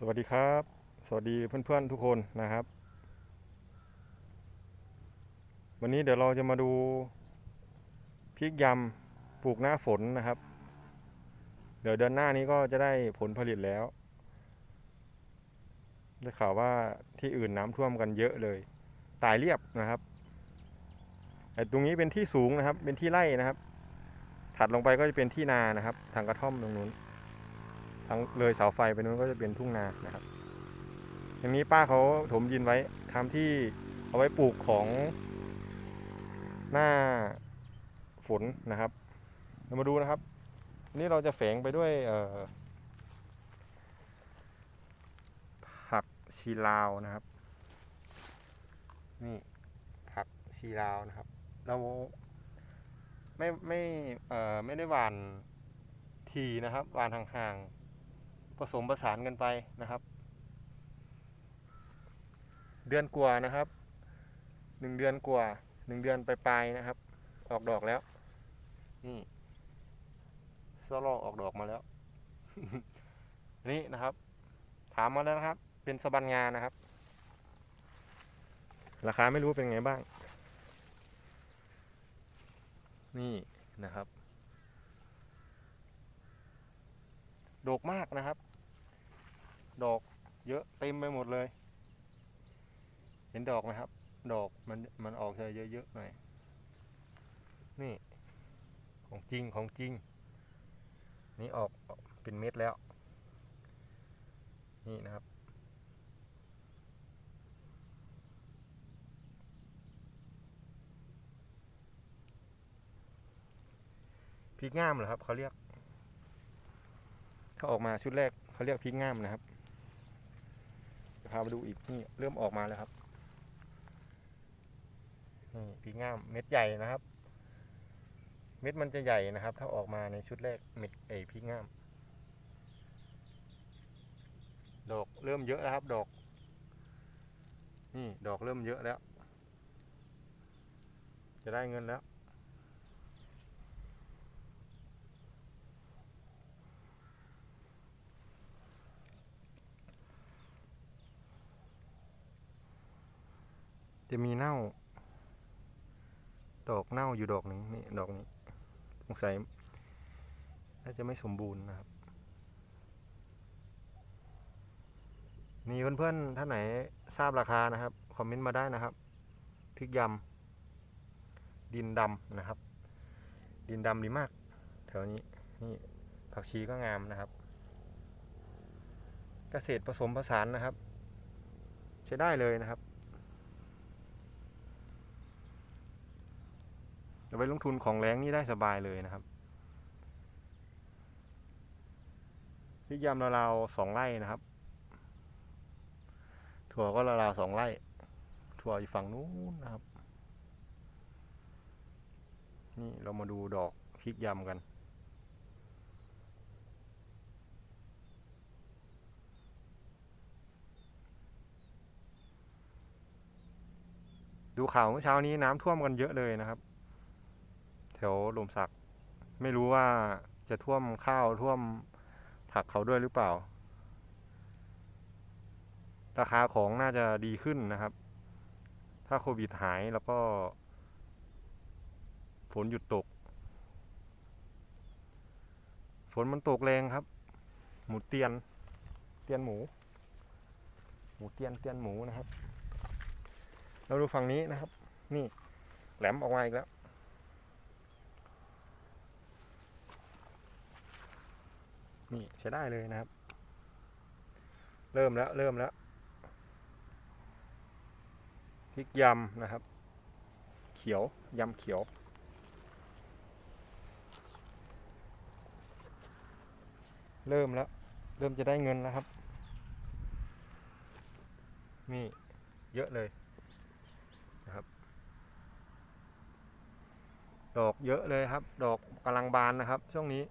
สวัสดีครับ สวัสดีเพื่อนๆทุกคนนะครับ วันนี้เดี๋ยวเราจะมาดูพริกยำปลูกหน้าฝนนะครับ เดี๋ยวเดือนหน้านี้ก็จะได้ผลผลิตแล้วได้ข่าวว่าที่อื่นน้ำท่วมกันเยอะเลย ตายเรียบนะครับแต่ตรงนี้เป็นที่สูงนะครับ เป็นที่ไร่นะครับ ถัดลงไปก็จะเป็นที่นานะครับทางกระท่อมตรงนู้น ทางเลยเสาไฟไปนู้นก็จะเป็นทุ่งนานะครับอย่างนี้ป้าเขาถมดินไว้ทำที่เอาไว้ปลูกของหน้าฝนนะครับ เรามาดูนะครับ นี่เราจะแฝงไปด้วยผักชีลาวนะครับ นี่ผักชีลาวนะครับ เราไม่ไม่ไม่ได้หว่านทีนะครับหว่านห่างๆ ผสมประสานกันไปนะครับ เดือนกว่านะครับหนึ่งเดือนกว่าหนึ่งเดือนปลายๆนะครับ ออกดอกแล้วนี่ซอลองออกดอกมาแล้ว นี่นะครับ ถามมาแล้วนะครับ เป็นสะบันงานนะครับ ราคาไม่รู้เป็นไงบ้าง นี่นะครับ โดกมากนะครับ ดอกเยอะเต็มไปหมดเลย เห็นดอกไหมครับ ดอกมันมันออกจะเยอะๆหน่อยนี่ ของจริงของจริง นี่ออกเป็นเม็ดแล้ว นี่นะครับ พริกง่ามเหรอครับเขาเรียก ถ้าออกมาชุดแรกเขาเรียกพริกง่ามนะครับ จะพาไปดูอีกนี่เริ่มออกมาแล้วครับนี่พริกง่ามเม็ดใหญ่นะครับ เม็ดมันจะใหญ่นะครับ ถ้าออกมาในชุดแรกเม็ดไอพริกง่าม ดอกเริ่มเยอะแล้วครับ ดอก นี่ดอกเริ่มเยอะแล้ว จะได้เงินแล้ว จะมีเน่า ดอกเน่าอยู่ดอกหนึ่งนี่ดอกนี้สงสัยน่าจะไม่สมบูรณ์นะครับ มีเพื่อนๆท่านไหนทราบราคานะครับ คอมเมนต์มาได้นะครับพริกยำดินดำนะครับ ดินดำดีมาก แถวนี้นี่ผักชีก็งามนะครับ เกษตรผสมผสานนะครับ ใช้ได้เลยนะครับ เอา ไปลงทุนของแรงนี่ได้สบายเลยนะครับพริกยำราวๆสองไร่นะครับ ถั่วก็ราวๆสองไร่ ถั่วอยู่ฝั่งนู้นนะครับ นี่เรามาดูดอกพริกยำกัน ดูข่าวเมื่อเช้านี้น้ำท่วมกันเยอะเลยนะครับ แถวลมสัก ไม่รู้ว่าจะท่วมข้าวท่วมผักเขาด้วยหรือเปล่า ราคาของน่าจะดีขึ้นนะครับ ถ้าโควิดหายแล้วก็ฝนหยุดตก ฝนมันตกแรงครับ หมูเตียน เตียนหมู หมูเตียนเตียนหมูนะครับ เราดูฝั่งนี้นะครับ นี่แหลมออกมาอีกแล้ว นี่ใช้ได้เลยนะครับ เริ่มแล้วเริ่มแล้วพริกยำนะครับ เขียวยำเขียว เริ่มแล้ว เริ่มจะได้เงินแล้วครับ นี่เยอะเลยนะครับ ดอกเยอะเลยครับ ดอกกำลังบานนะครับ ช่วงนี้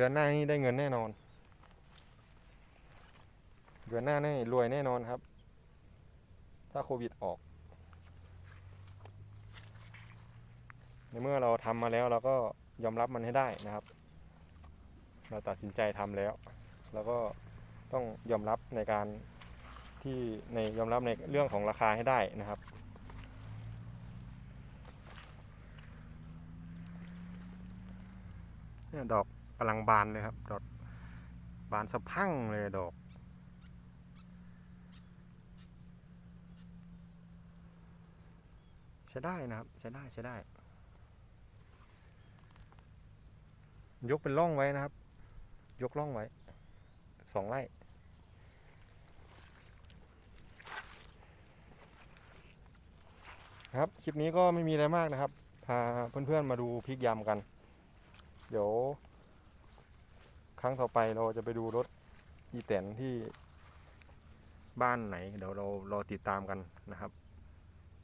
ดือนหน้านี่ได้เงินแน่นอน เดือนหน้านี่รวยแน่นอนครับ ถ้าโควิดออก ในเมื่อเราทำมาแล้วเราก็ยอมรับมันให้ได้นะครับ เราตัดสินใจทำแล้ว แล้วก็ต้องยอมรับในการที่ในยอมรับในเรื่องของราคาให้ได้นะครับเนี่ยดอก กำลังบานเลยครับ ดอกบานสะพั่งเลยดอกใช้ได้นะครับใช้ได้ใช้ได้ ยกเป็นร่องไว้นะครับ ยกร่องไว้สองไร่ครับ คลิปนี้ก็ไม่มีอะไรมากนะครับ พาเพื่อนๆมาดูพริกยำกัน เดี๋ยว ครั้งต่อไปเราจะไปดูรถอีแตนที่บ้านไหน เดี๋ยวเรารอติดตามกันนะครับ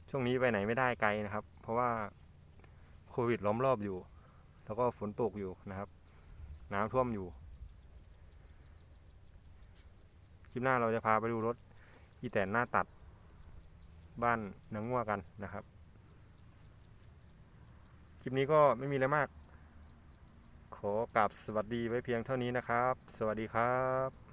ช่วงนี้ไปไหนไม่ได้ไกลนะครับ เพราะว่าโควิดล้อมรอบอยู่ แล้วก็ฝนตกอยู่นะครับ น้ำท่วมอยู่คลิปหน้าเราจะพาไปดูรถอีแตนหน้าตัดบ้านนางงัวกันนะครับ คลิปนี้ก็ไม่มีอะไรมาก ขอกราบสวัสดีไว้เพียงเท่านี้นะครับ สวัสดีครับ